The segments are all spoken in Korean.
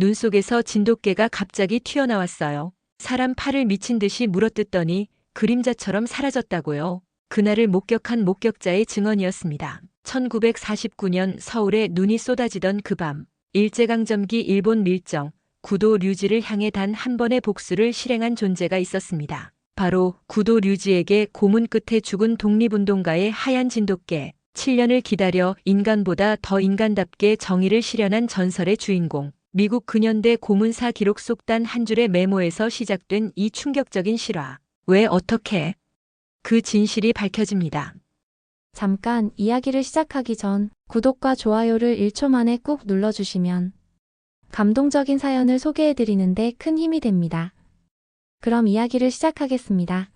눈 속에서 진돗개가 갑자기 튀어나왔어요. 사람 팔을 미친 듯이 물어뜯더니 그림자처럼 사라졌다고요. 그날을 목격한 목격자의 증언이었습니다. 1949년 서울에 눈이 쏟아지던 그 밤, 일제강점기 일본 밀정, 구도 류지를 향해 단 한 번의 복수를 실행한 존재가 있었습니다. 바로 구도 류지에게 고문 끝에 죽은 독립운동가의 하얀 진돗개, 7년을 기다려 인간보다 더 인간답게 정의를 실현한 전설의 주인공, 미국 근현대 고문사 기록 속 단 한 줄의 메모에서 시작된 이 충격적인 실화. 왜 어떻게? 그 진실이 밝혀집니다. 잠깐 이야기를 시작하기 전 구독과 좋아요를 1초 만에 꾹 눌러주시면 감동적인 사연을 소개해드리는데 큰 힘이 됩니다. 그럼 이야기를 시작하겠습니다.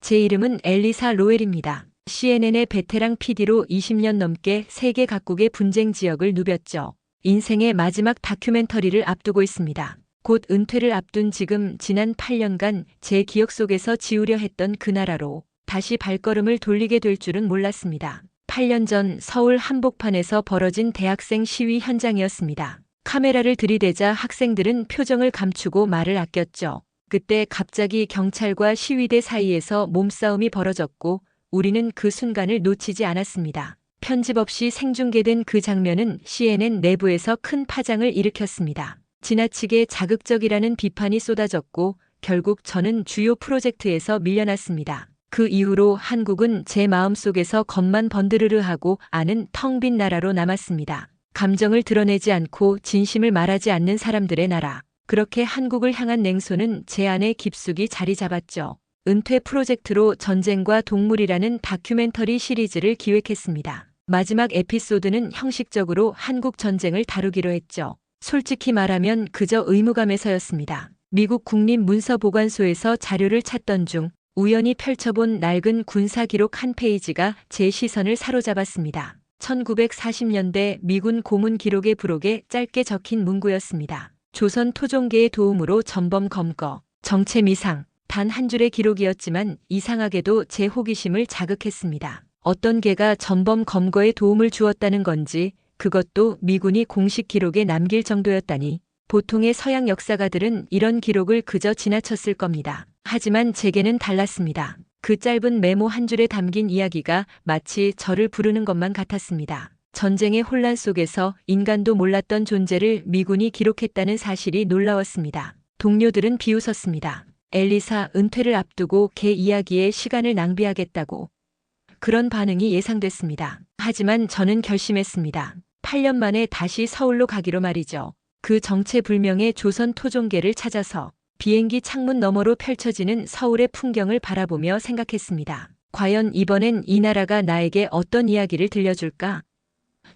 제 이름은 엘리사 로엘입니다. CNN의 베테랑 PD로 20년 넘게 세계 각국의 분쟁 지역을 누볐죠. 인생의 마지막 다큐멘터리를 앞두고 있습니다. 곧 은퇴를 앞둔 지금 지난 8년간 제 기억 속에서 지우려 했던 그 나라로 다시 발걸음을 돌리게 될 줄은 몰랐습니다. 8년 전 서울 한복판에서 벌어진 대학생 시위 현장이었습니다. 카메라를 들이대자 학생들은 표정을 감추고 말을 아꼈죠. 그때 갑자기 경찰과 시위대 사이에서 몸싸움이 벌어졌고 우리는 그 순간을 놓치지 않았습니다. 편집 없이 생중계된 그 장면은 CNN 내부에서 큰 파장을 일으켰습니다. 지나치게 자극적이라는 비판이 쏟아졌고 결국 저는 주요 프로젝트에서 밀려났습니다. 그 이후로 한국은 제 마음속에서 겉만 번드르르 하고 아는 텅 빈 나라로 남았습니다. 감정을 드러내지 않고 진심을 말하지 않는 사람들의 나라. 그렇게 한국을 향한 냉소는 제 안에 깊숙이 자리 잡았죠. 은퇴 프로젝트로 전쟁과 동물이라는 다큐멘터리 시리즈를 기획했습니다. 마지막 에피소드는 형식적으로 한국 전쟁을 다루기로 했죠. 솔직히 말하면 그저 의무감에서였습니다. 미국 국립문서보관소에서 자료를 찾던 중 우연히 펼쳐본 낡은 군사 기록 한 페이지가 제 시선을 사로잡았습니다. 1940년대 미군 고문 기록의 부록에 짧게 적힌 문구였습니다. 조선 토종계의 도움으로 전범 검거, 정체 미상, 단 한 줄의 기록이었지만 이상하게도 제 호기심을 자극했습니다. 어떤 개가 전범 검거에 도움을 주었다는 건지 그것도 미군이 공식 기록에 남길 정도였다니 보통의 서양 역사가들은 이런 기록을 그저 지나쳤을 겁니다. 하지만 제게는 달랐습니다. 그 짧은 메모 한 줄에 담긴 이야기가 마치 저를 부르는 것만 같았습니다. 전쟁의 혼란 속에서 인간도 몰랐던 존재를 미군이 기록했다는 사실이 놀라웠습니다. 동료들은 비웃었습니다. 엘리사 은퇴를 앞두고 개 이야기에 시간을 낭비하겠다고. 그런 반응이 예상됐습니다. 하지만 저는 결심했습니다. 8년 만에 다시 서울로 가기로 말이죠. 그 정체불명의 조선 토종계를 찾아서 비행기 창문 너머로 펼쳐지는 서울의 풍경을 바라보며 생각했습니다. 과연 이번엔 이 나라가 나에게 어떤 이야기를 들려줄까?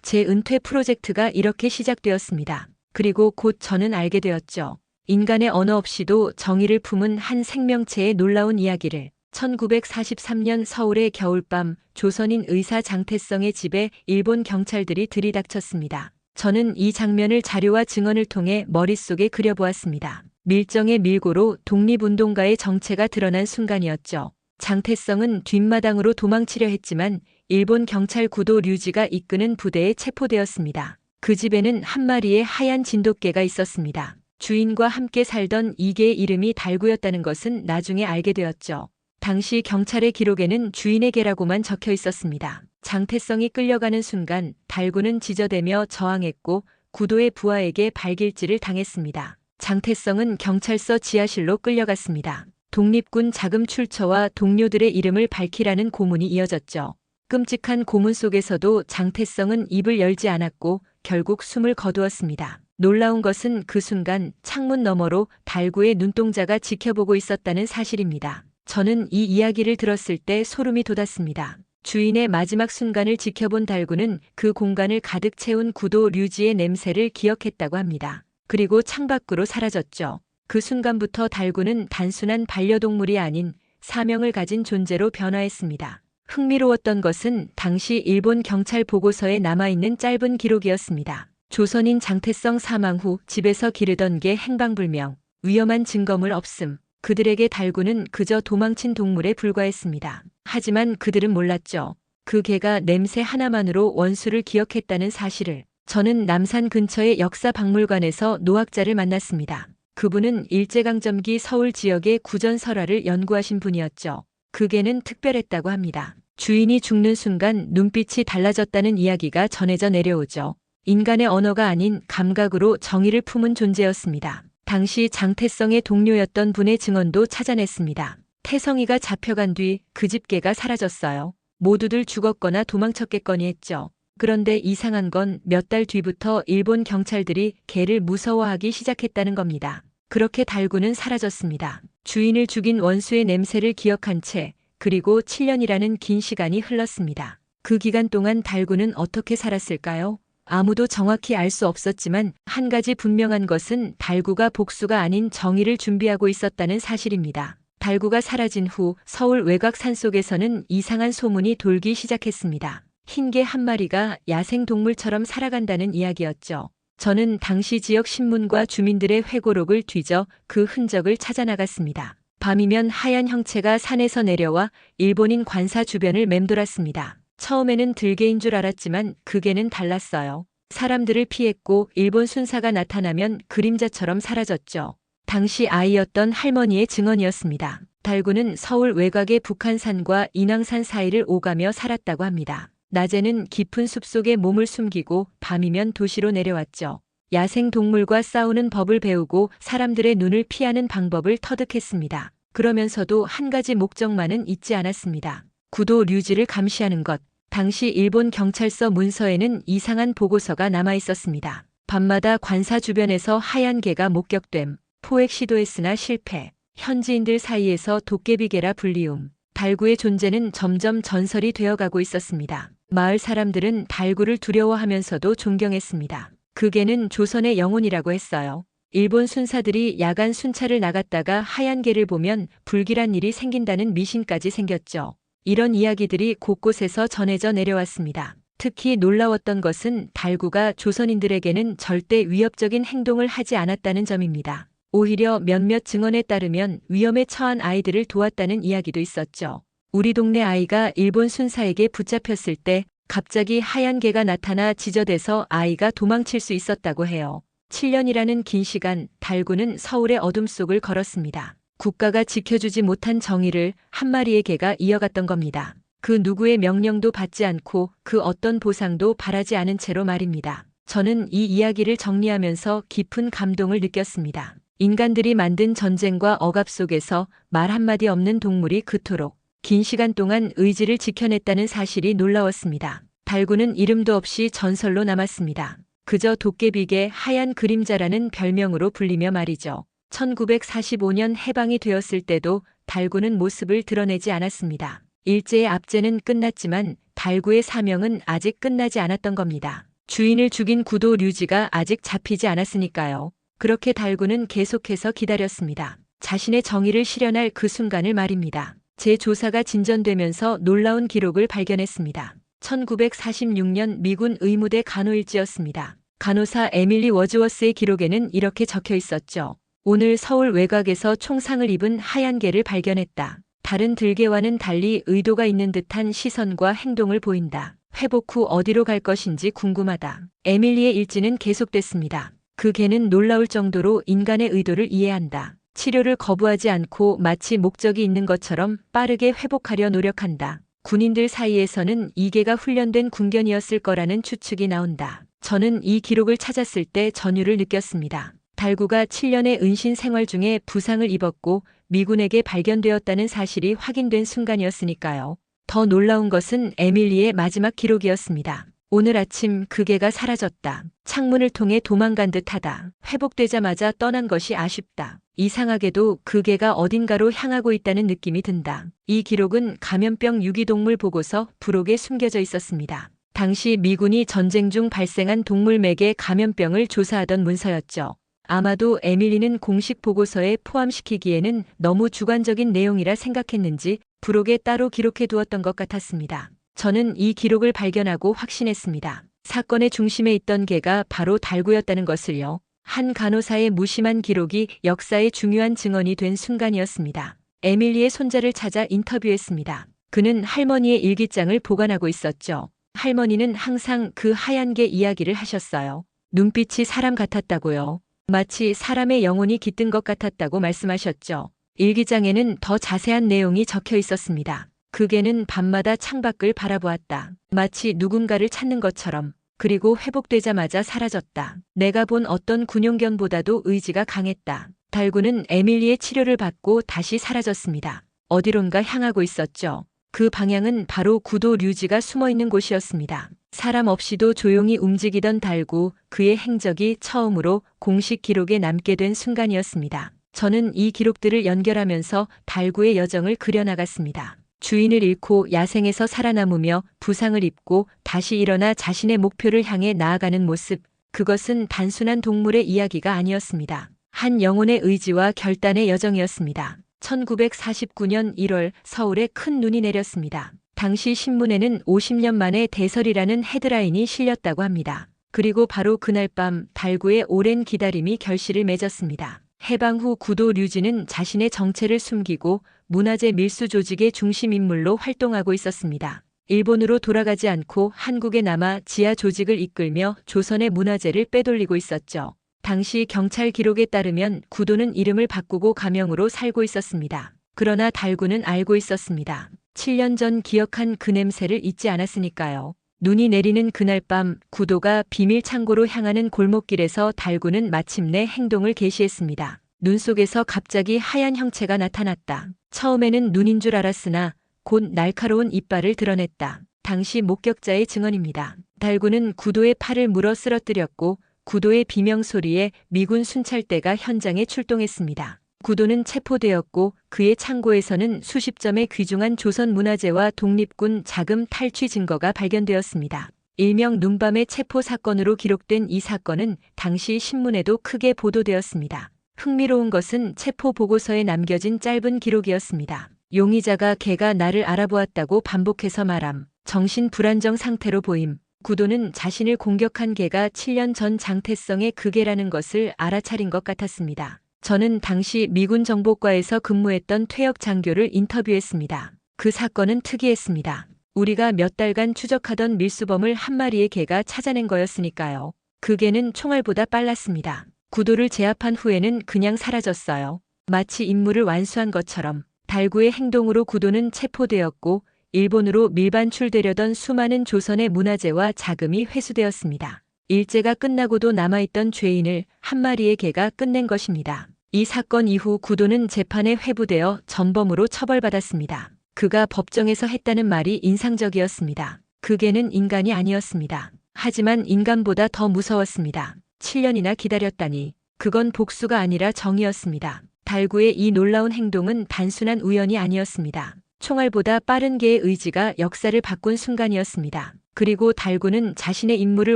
제 은퇴 프로젝트가 이렇게 시작되었습니다. 그리고 곧 저는 알게 되었죠. 인간의 언어 없이도 정의를 품은 한 생명체의 놀라운 이야기를 1943년 서울의 겨울밤 조선인 의사 장태성의 집에 일본 경찰들이 들이닥쳤습니다. 저는 이 장면을 자료와 증언을 통해 머릿속에 그려보았습니다. 밀정의 밀고로 독립운동가의 정체가 드러난 순간이었죠. 장태성은 뒷마당으로 도망치려 했지만 일본 경찰 구도 류지가 이끄는 부대에 체포되었습니다. 그 집에는 한 마리의 하얀 진돗개가 있었습니다. 주인과 함께 살던 이 개의 이름이 달구였다는 것은 나중에 알게 되었죠. 당시 경찰의 기록에는 주인의 개라고만 적혀 있었습니다. 장태성이 끌려가는 순간 달구는 지저대며 저항했고 구도의 부하에게 발길질을 당했습니다. 장태성은 경찰서 지하실로 끌려갔습니다. 독립군 자금 출처와 동료들의 이름을 밝히라는 고문이 이어졌죠. 끔찍한 고문 속에서도 장태성은 입을 열지 않았고 결국 숨을 거두었습니다. 놀라운 것은 그 순간 창문 너머로 달구의 눈동자가 지켜보고 있었다는 사실입니다. 저는 이 이야기를 들었을 때 소름이 돋았습니다. 주인의 마지막 순간을 지켜본 달구는 그 공간을 가득 채운 구도 류지의 냄새를 기억했다고 합니다. 그리고 창밖으로 사라졌죠. 그 순간부터 달구는 단순한 반려동물이 아닌 사명을 가진 존재로 변화했습니다. 흥미로웠던 것은 당시 일본 경찰 보고서에 남아있는 짧은 기록이었습니다. 조선인 장태성 사망 후 집에서 기르던 개 행방불명, 위험한 증거물 없음, 그들에게 달구는 그저 도망친 동물에 불과했습니다. 하지만 그들은 몰랐죠. 그 개가 냄새 하나만으로 원수를 기억했다는 사실을 저는 남산 근처의 역사박물관에서 노학자를 만났습니다. 그분은 일제강점기 서울 지역의 구전 설화를 연구하신 분이었죠. 그게는 특별했다고 합니다. 주인이 죽는 순간 눈빛이 달라졌다는 이야기가 전해져 내려오죠. 인간의 언어가 아닌 감각으로 정의를 품은 존재였습니다. 당시 장태성의 동료였던 분의 증언도 찾아냈습니다. 태성이가 잡혀간 뒤 그 집게가 사라졌어요. 모두들 죽었거나 도망쳤겠거니 했죠. 그런데 이상한 건 몇 달 뒤부터 일본 경찰들이 개를 무서워하기 시작했다는 겁니다. 그렇게 달구는 사라졌습니다. 주인을 죽인 원수의 냄새를 기억한 채 그리고 7년이라는 긴 시간이 흘렀습니다. 그 기간 동안 달구는 어떻게 살았을까요? 아무도 정확히 알 수 없었지만 한 가지 분명한 것은 달구가 복수가 아닌 정의를 준비하고 있었다는 사실입니다. 달구가 사라진 후 서울 외곽 산속에서는 이상한 소문이 돌기 시작했습니다. 흰 개 한 마리가 야생 동물처럼 살아간다는 이야기였죠. 저는 당시 지역 신문과 주민들의 회고록을 뒤져 그 흔적을 찾아 나갔습니다. 밤이면 하얀 형체가 산에서 내려와 일본인 관사 주변을 맴돌았습니다. 처음에는 들개인 줄 알았지만 그게는 달랐어요. 사람들을 피했고 일본 순사가 나타나면 그림자처럼 사라졌죠. 당시 아이였던 할머니의 증언이었습니다. 달구는 서울 외곽의 북한산과 인왕산 사이를 오가며 살았다고 합니다. 낮에는 깊은 숲속에 몸을 숨기고 밤이면 도시로 내려왔죠. 야생 동물과 싸우는 법을 배우고 사람들의 눈을 피하는 방법을 터득했습니다. 그러면서도 한 가지 목적만은 잊지 않았습니다. 구도 류지를 감시하는 것. 당시 일본 경찰서 문서에는 이상한 보고서가 남아 있었습니다. 밤마다 관사 주변에서 하얀 개가 목격됨. 포획 시도했으나 실패. 현지인들 사이에서 도깨비개라 불리움. 달구의 존재는 점점 전설이 되어가고 있었습니다. 마을 사람들은 달구를 두려워하면서도 존경했습니다. 그 개는 조선의 영혼이라고 했어요. 일본 순사들이 야간 순찰을 나갔다가 하얀 개를 보면 불길한 일이 생긴다는 미신까지 생겼죠. 이런 이야기들이 곳곳에서 전해져 내려왔습니다. 특히 놀라웠던 것은 달구가 조선인들에게는 절대 위협적인 행동을 하지 않았다는 점입니다. 오히려 몇몇 증언에 따르면 위험에 처한 아이들을 도왔다는 이야기도 있었죠. 우리 동네 아이가 일본 순사에게 붙잡혔을 때 갑자기 하얀 개가 나타나 지저대서 아이가 도망칠 수 있었다고 해요. 7년이라는 긴 시간 달구는 서울의 어둠 속을 걸었습니다. 국가가 지켜주지 못한 정의를 한 마리의 개가 이어갔던 겁니다. 그 누구의 명령도 받지 않고 그 어떤 보상도 바라지 않은 채로 말입니다. 저는 이 이야기를 정리하면서 깊은 감동을 느꼈습니다. 인간들이 만든 전쟁과 억압 속에서 말 한마디 없는 동물이 그토록 긴 시간 동안 의지를 지켜냈다는 사실이 놀라웠습니다. 달구는 이름도 없이 전설로 남았습니다. 그저 도깨비계 하얀 그림자라는 별명으로 불리며 말이죠. 1945년 해방이 되었을 때도 달구는 모습을 드러내지 않았습니다. 일제의 압제는 끝났지만 달구의 사명은 아직 끝나지 않았던 겁니다. 주인을 죽인 구도 류지가 아직 잡히지 않았으니까요. 그렇게 달구는 계속해서 기다렸습니다. 자신의 정의를 실현할 그 순간을 말입니다. 제 조사가 진전되면서 놀라운 기록을 발견했습니다. 1946년 미군 의무대 간호일지였습니다. 간호사 에밀리 워즈워스의 기록에는 이렇게 적혀 있었죠. 오늘 서울 외곽에서 총상을 입은 하얀 개를 발견했다. 다른 들개와는 달리 의도가 있는 듯한 시선과 행동을 보인다. 회복 후 어디로 갈 것인지 궁금하다. 에밀리의 일지는 계속됐습니다. 그 개는 놀라울 정도로 인간의 의도를 이해한다. 치료를 거부하지 않고 마치 목적이 있는 것처럼 빠르게 회복하려 노력한다. 군인들 사이에서는 이 개가 훈련된 군견이었을 거라는 추측이 나온다. 저는 이 기록을 찾았을 때 전율을 느꼈습니다. 달구가 7년의 은신 생활 중에 부상을 입었고 미군에게 발견되었다는 사실이 확인된 순간이었으니까요. 더 놀라운 것은 에밀리의 마지막 기록이었습니다. 오늘 아침 그 개가 사라졌다. 창문을 통해 도망간 듯하다. 회복되자마자 떠난 것이 아쉽다. 이상하게도 그 개가 어딘가로 향하고 있다는 느낌이 든다. 이 기록은 감염병 유기동물 보고서 부록에 숨겨져 있었습니다. 당시 미군이 전쟁 중 발생한 동물 맥의 감염병을 조사하던 문서였죠. 아마도 에밀리는 공식 보고서에 포함시키기에는 너무 주관적인 내용이라 생각했는지 부록에 따로 기록해 두었던 것 같았습니다. 저는 이 기록을 발견하고 확신했습니다. 사건의 중심에 있던 개가 바로 달구였다는 것을요. 한 간호사의 무심한 기록이 역사의 중요한 증언이 된 순간이었습니다. 에밀리의 손자를 찾아 인터뷰했습니다. 그는 할머니의 일기장을 보관하고 있었죠. 할머니는 항상 그 하얀 개 이야기를 하셨어요. 눈빛이 사람 같았다고요. 마치 사람의 영혼이 깃든 것 같았다고 말씀하셨죠. 일기장에는 더 자세한 내용이 적혀 있었습니다. 그 개는 밤마다 창밖을 바라보았다. 마치 누군가를 찾는 것처럼. 그리고 회복되자마자 사라졌다. 내가 본 어떤 군용견보다도 의지가 강했다. 달구는 에밀리의 치료를 받고 다시 사라졌습니다. 어디론가 향하고 있었죠. 그 방향은 바로 구도 류지가 숨어 있는 곳이었습니다. 사람 없이도 조용히 움직이던 달구, 그의 행적이 처음으로 공식 기록에 남게 된 순간이었습니다. 저는 이 기록들을 연결하면서 달구의 여정을 그려나갔습니다. 주인을 잃고 야생에서 살아남으며 부상을 입고 다시 일어나 자신의 목표를 향해 나아가는 모습, 그것은 단순한 동물의 이야기가 아니었습니다. 한 영혼의 의지와 결단의 여정이었습니다. 1949년 1월 서울에 큰 눈이 내렸습니다. 당시 신문에는 50년 만에 대설이라는 헤드라인이 실렸다고 합니다. 그리고 바로 그날 밤 달구의 오랜 기다림이 결실을 맺었습니다. 해방 후 구도 류지는 자신의 정체를 숨기고 문화재 밀수 조직의 중심 인물로 활동하고 있었습니다. 일본으로 돌아가지 않고 한국에 남아 지하 조직을 이끌며 조선의 문화재를 빼돌리고 있었죠. 당시 경찰 기록에 따르면 구도는 이름을 바꾸고 가명으로 살고 있었습니다. 그러나 달구는 알고 있었습니다. 7년 전 기억한 그 냄새를 잊지 않았으니까요. 눈이 내리는 그날 밤 구도가 비밀 창고로 향하는 골목길에서 달구는 마침내 행동을 개시했습니다. 눈 속에서 갑자기 하얀 형체가 나타났다. 처음에는 눈인 줄 알았으나 곧 날카로운 이빨을 드러냈다. 당시 목격자의 증언입니다. 달구는 구도의 팔을 물어 쓰러뜨렸고 구도의 비명 소리에 미군 순찰대가 현장에 출동했습니다. 구도는 체포되었고 그의 창고에서는 수십 점의 귀중한 조선 문화재와 독립군 자금 탈취 증거가 발견되었습니다. 일명 눈밤의 체포 사건으로 기록된 이 사건은 당시 신문에도 크게 보도되었습니다. 흥미로운 것은 체포 보고서에 남겨진 짧은 기록이었습니다. 용의자가 개가 나를 알아보았다고 반복해서 말함. 정신 불안정 상태로 보임. 구도는 자신을 공격한 개가 7년 전 장태성의 그 개라는 것을 알아차린 것 같았습니다. 저는 당시 미군 정보과에서 근무했던 퇴역 장교를 인터뷰했습니다. 그 사건은 특이했습니다. 우리가 몇 달간 추적하던 밀수범을 한 마리의 개가 찾아낸 거였으니까요. 그 개는 총알보다 빨랐습니다. 구도를 제압한 후에는 그냥 사라졌어요. 마치 임무를 완수한 것처럼 달구의 행동으로 구도는 체포되었고 일본으로 밀반출되려던 수많은 조선의 문화재와 자금이 회수되었습니다. 일제가 끝나고도 남아있던 죄인을 한 마리의 개가 끝낸 것입니다. 이 사건 이후 구도는 재판에 회부되어 전범으로 처벌받았습니다. 그가 법정에서 했다는 말이 인상적이었습니다. 그 개는 인간이 아니었습니다. 하지만 인간보다 더 무서웠습니다. 7년이나 기다렸다니. 그건 복수가 아니라 정이었습니다. 달구의 이 놀라운 행동은 단순한 우연이 아니었습니다. 총알보다 빠른 개의 의지가 역사를 바꾼 순간이었습니다. 그리고 달구는 자신의 임무를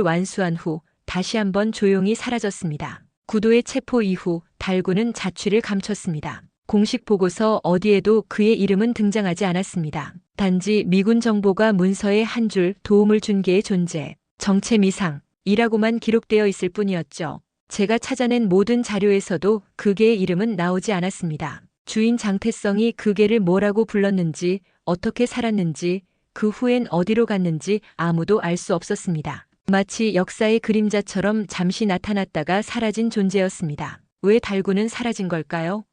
완수한 후 다시 한번 조용히 사라졌습니다. 구도의 체포 이후 달구는 자취를 감췄습니다. 공식 보고서 어디에도 그의 이름은 등장하지 않았습니다. 단지 미군 정보가 문서에 한 줄 도움을 준 개의 존재, 정체 미상이라고만 기록되어 있을 뿐이었죠. 제가 찾아낸 모든 자료에서도 그 개의 이름은 나오지 않았습니다. 주인 장태성이 그 개를 뭐라고 불렀는지, 어떻게 살았는지, 그 후엔 어디로 갔는지 아무도 알 수 없었습니다. 마치 역사의 그림자처럼 잠시 나타났다가 사라진 존재였습니다. 왜 달구는 사라진 걸까요?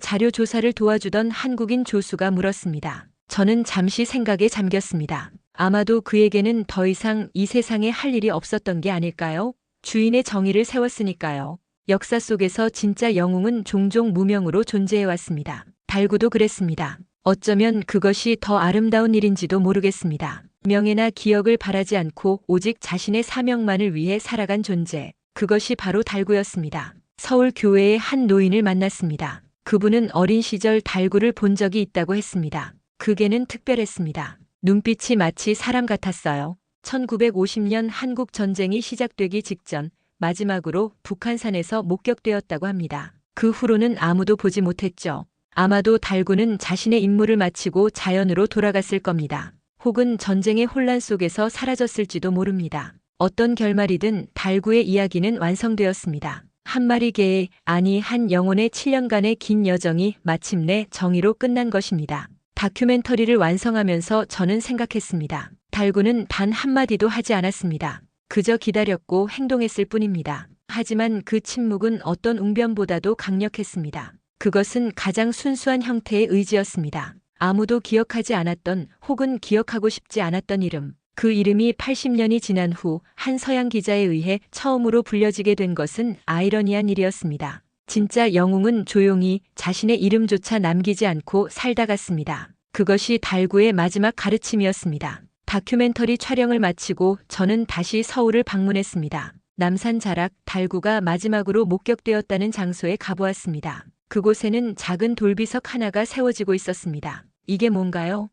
자료 조사를 도와주던 한국인 조수가 물었습니다. 저는 잠시 생각에 잠겼습니다. 아마도 그에게는 더 이상 이 세상에 할 일이 없었던 게 아닐까요? 주인의 정의를 세웠으니까요. 역사 속에서 진짜 영웅은 종종 무명으로 존재해왔습니다. 달구도 그랬습니다. 어쩌면 그것이 더 아름다운 일인지도 모르겠습니다. 명예나 기억을 바라지 않고 오직 자신의 사명만을 위해 살아간 존재. 그것이 바로 달구였습니다. 서울 교회의 한 노인을 만났습니다. 그분은 어린 시절 달구를 본 적이 있다고 했습니다. 그게는 특별했습니다. 눈빛이 마치 사람 같았어요. 1950년 한국 전쟁이 시작되기 직전 마지막으로 북한산에서 목격되었다고 합니다. 그 후로는 아무도 보지 못했죠. 아마도 달구는 자신의 임무를 마치고 자연으로 돌아갔을 겁니다. 혹은 전쟁의 혼란 속에서 사라졌을지도 모릅니다. 어떤 결말이든 달구의 이야기는 완성되었습니다. 한 마리 개의, 아니 한 영혼의 7년간의 긴 여정이 마침내 정의로 끝난 것입니다. 다큐멘터리를 완성하면서 저는 생각했습니다. 달구는 단 한마디도 하지 않았습니다. 그저 기다렸고 행동했을 뿐입니다. 하지만 그 침묵은 어떤 웅변보다도 강력했습니다. 그것은 가장 순수한 형태의 의지였습니다. 아무도 기억하지 않았던 혹은 기억하고 싶지 않았던 이름. 그 이름이 80년이 지난 후 한 서양 기자에 의해 처음으로 불려지게 된 것은 아이러니한 일이었습니다. 진짜 영웅은 조용히 자신의 이름조차 남기지 않고 살다 갔습니다. 그것이 달구의 마지막 가르침이었습니다. 다큐멘터리 촬영을 마치고 저는 다시 서울을 방문했습니다. 남산 자락 달구가 마지막으로 목격되었다는 장소에 가보았습니다. 그곳에는 작은 돌비석 하나가 세워지고 있었습니다. 이게 뭔가요?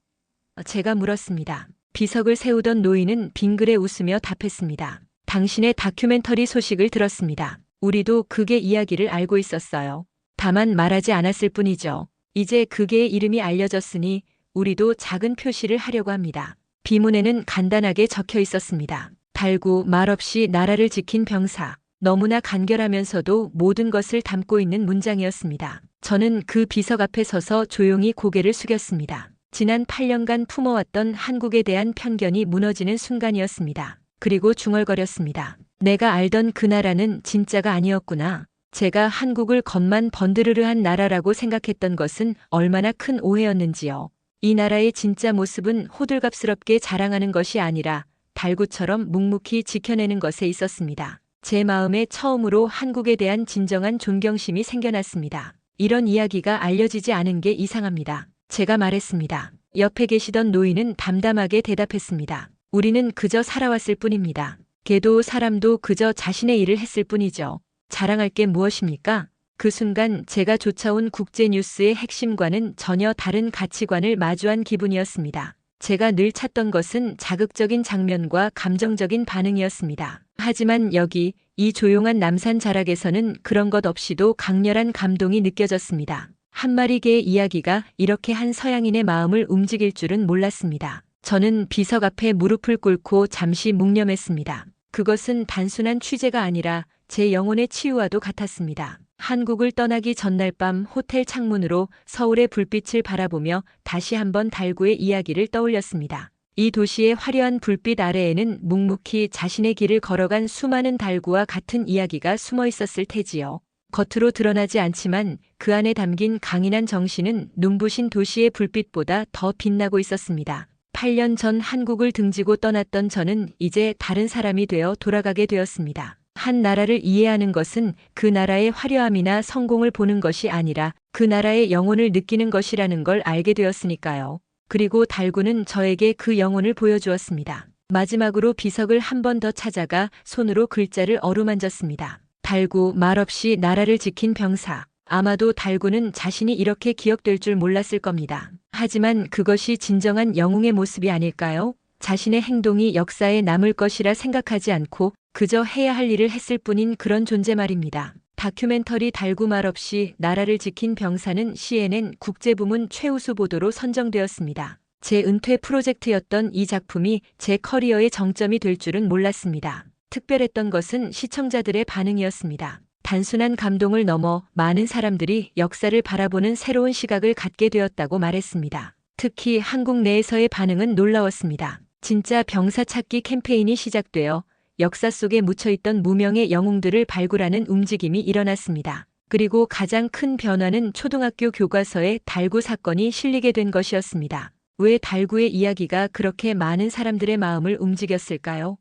제가 물었습니다. 비석을 세우던 노인은 빙그레 웃으며 답했습니다. 당신의 다큐멘터리 소식을 들었습니다. 우리도 그의 이야기를 알고 있었어요. 다만 말하지 않았을 뿐이죠. 이제 그의 이름이 알려졌으니 우리도 작은 표시를 하려고 합니다. 비문에는 간단하게 적혀 있었습니다. 달구 말없이 나라를 지킨 병사. 너무나 간결하면서도 모든 것을 담고 있는 문장이었습니다. 저는 그 비석 앞에 서서 조용히 고개를 숙였습니다. 지난 8년간 품어왔던 한국에 대한 편견이 무너지는 순간이었습니다. 그리고 중얼거렸습니다. 내가 알던 그 나라는 진짜가 아니었구나. 제가 한국을 겉만 번드르르한 나라라고 생각했던 것은 얼마나 큰 오해였는지요. 이 나라의 진짜 모습은 호들갑스럽게 자랑하는 것이 아니라 달구처럼 묵묵히 지켜내는 것에 있었습니다. 제 마음에 처음으로 한국에 대한 진정한 존경심이 생겨났습니다. 이런 이야기가 알려지지 않은 게 이상합니다. 제가 말했습니다. 옆에 계시던 노인은 담담하게 대답했습니다. 우리는 그저 살아왔을 뿐입니다. 개도 사람도 그저 자신의 일을 했을 뿐이죠. 자랑할 게 무엇입니까? 그 순간 제가 쫓아온 국제뉴스의 핵심과는 전혀 다른 가치관을 마주한 기분이었습니다. 제가 늘 찾던 것은 자극적인 장면과 감정적인 반응이었습니다. 하지만 여기 이 조용한 남산 자락에서는 그런 것 없이도 강렬한 감동이 느껴졌습니다. 한 마리 개의 이야기가 이렇게 한 서양인의 마음을 움직일 줄은 몰랐습니다. 저는 비석 앞에 무릎을 꿇고 잠시 묵념했습니다. 그것은 단순한 취재가 아니라 제 영혼의 치유와도 같았습니다. 한국을 떠나기 전날 밤 호텔 창문으로 서울의 불빛을 바라보며 다시 한번 달구의 이야기를 떠올렸습니다. 이 도시의 화려한 불빛 아래에는 묵묵히 자신의 길을 걸어간 수많은 달구와 같은 이야기가 숨어 있었을 테지요. 겉으로 드러나지 않지만 그 안에 담긴 강인한 정신은 눈부신 도시의 불빛보다 더 빛나고 있었습니다. 8년 전 한국을 등지고 떠났던 저는 이제 다른 사람이 되어 돌아가게 되었습니다. 한 나라를 이해하는 것은 그 나라의 화려함이나 성공을 보는 것이 아니라 그 나라의 영혼을 느끼는 것이라는 걸 알게 되었으니까요. 그리고 달구는 저에게 그 영혼을 보여주었습니다. 마지막으로 비석을 한 번 더 찾아가 손으로 글자를 어루만졌습니다. 달구 말없이 나라를 지킨 병사. 아마도 달구는 자신이 이렇게 기억될 줄 몰랐을 겁니다. 하지만 그것이 진정한 영웅의 모습이 아닐까요? 자신의 행동이 역사에 남을 것이라 생각하지 않고 그저 해야 할 일을 했을 뿐인 그런 존재 말입니다. 다큐멘터리 달구 말 없이 나라를 지킨 병사는 CNN 국제부문 최우수 보도로 선정되었습니다. 제 은퇴 프로젝트였던 이 작품이 제 커리어의 정점이 될 줄은 몰랐습니다. 특별했던 것은 시청자들의 반응이었습니다. 단순한 감동을 넘어 많은 사람들이 역사를 바라보는 새로운 시각을 갖게 되었다고 말했습니다. 특히 한국 내에서의 반응은 놀라웠습니다. 진짜 병사 찾기 캠페인이 시작되어 역사 속에 묻혀있던 무명의 영웅들을 발굴하는 움직임이 일어났습니다. 그리고 가장 큰 변화는 초등학교 교과서에 달구 사건이 실리게 된 것이었습니다. 왜 달구의 이야기가 그렇게 많은 사람들의 마음을 움직였을까요?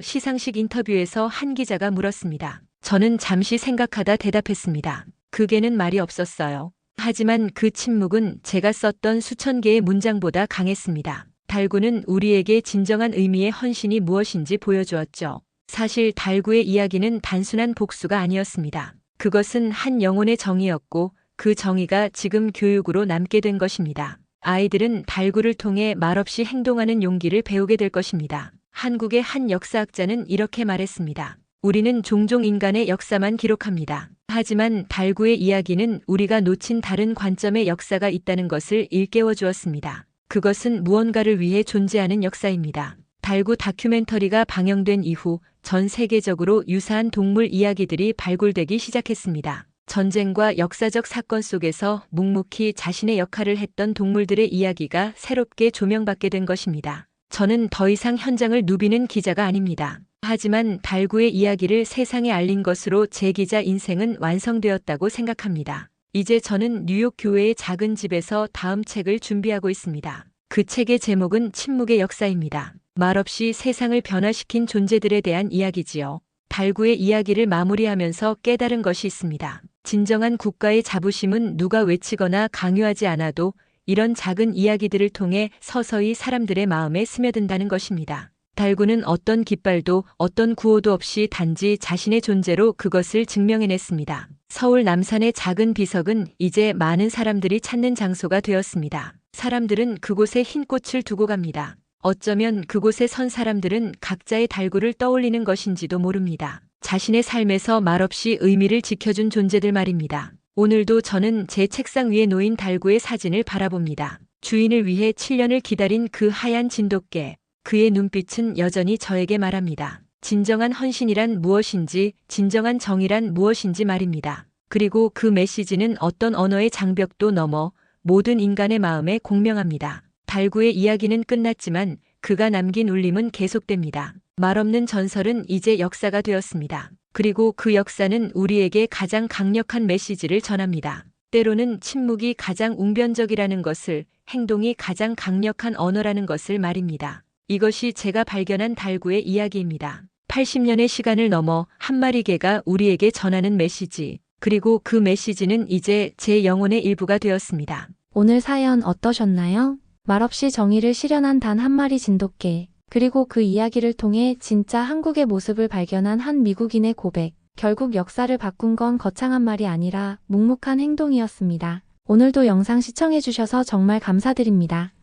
시상식 인터뷰에서 한 기자가 물었습니다. 저는 잠시 생각하다 대답했습니다. 그게는 말이 없었어요. 하지만 그 침묵은 제가 썼던 수천 개의 문장보다 강했습니다. 달구는 우리에게 진정한 의미의 헌신이 무엇인지 보여주었죠. 사실 달구의 이야기는 단순한 복수가 아니었습니다. 그것은 한 영혼의 정의였고 그 정의가 지금 교육으로 남게 된 것입니다. 아이들은 달구를 통해 말없이 행동하는 용기를 배우게 될 것입니다. 한국의 한 역사학자는 이렇게 말했습니다. 우리는 종종 인간의 역사만 기록합니다. 하지만 달구의 이야기는 우리가 놓친 다른 관점의 역사가 있다는 것을 일깨워 주었습니다. 그것은 무언가를 위해 존재하는 역사입니다. 달구 다큐멘터리가 방영된 이후 전 세계적으로 유사한 동물 이야기들이 발굴되기 시작했습니다. 전쟁과 역사적 사건 속에서 묵묵히 자신의 역할을 했던 동물들의 이야기가 새롭게 조명받게 된 것입니다. 저는 더 이상 현장을 누비는 기자가 아닙니다. 하지만 달구의 이야기를 세상에 알린 것으로 제 기자 인생은 완성되었다고 생각합니다. 이제 저는 뉴욕 교회의 작은 집에서 다음 책을 준비하고 있습니다. 그 책의 제목은 침묵의 역사입니다. 말없이 세상을 변화시킨 존재들에 대한 이야기지요. 달구의 이야기를 마무리하면서 깨달은 것이 있습니다. 진정한 국가의 자부심은 누가 외치거나 강요하지 않아도 이런 작은 이야기들을 통해 서서히 사람들의 마음에 스며든다는 것입니다. 달구는 어떤 깃발도 어떤 구호도 없이 단지 자신의 존재로 그것을 증명해냈습니다. 서울 남산의 작은 비석은 이제 많은 사람들이 찾는 장소가 되었습니다. 사람들은 그곳에 흰 꽃을 두고 갑니다. 어쩌면 그곳에 선 사람들은 각자의 달구를 떠올리는 것인지도 모릅니다. 자신의 삶에서 말없이 의미를 지켜준 존재들 말입니다. 오늘도 저는 제 책상 위에 놓인 달구의 사진을 바라봅니다. 주인을 위해 7년을 기다린 그 하얀 진돗개. 그의 눈빛은 여전히 저에게 말합니다. 진정한 헌신이란 무엇인지, 진정한 정의란 무엇인지 말입니다. 그리고 그 메시지는 어떤 언어의 장벽도 넘어 모든 인간의 마음에 공명합니다. 달구의 이야기는 끝났지만 그가 남긴 울림은 계속됩니다. 말없는 전설은 이제 역사가 되었습니다. 그리고 그 역사는 우리에게 가장 강력한 메시지를 전합니다. 때로는 침묵이 가장 웅변적이라는 것을, 행동이 가장 강력한 언어라는 것을 말입니다. 이것이 제가 발견한 달구의 이야기입니다. 80년의 시간을 넘어 한 마리 개가 우리에게 전하는 메시지, 그리고 그 메시지는 이제 제 영혼의 일부가 되었습니다. 오늘 사연 어떠셨나요? 말없이 정의를 실현한 단 한 마리 진돗개, 그리고 그 이야기를 통해 진짜 한국의 모습을 발견한 한 미국인의 고백. 결국 역사를 바꾼 건 거창한 말이 아니라 묵묵한 행동이었습니다. 오늘도 영상 시청해주셔서 정말 감사드립니다.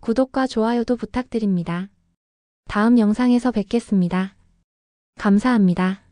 구독과 좋아요도 부탁드립니다. 다음 영상에서 뵙겠습니다. 감사합니다.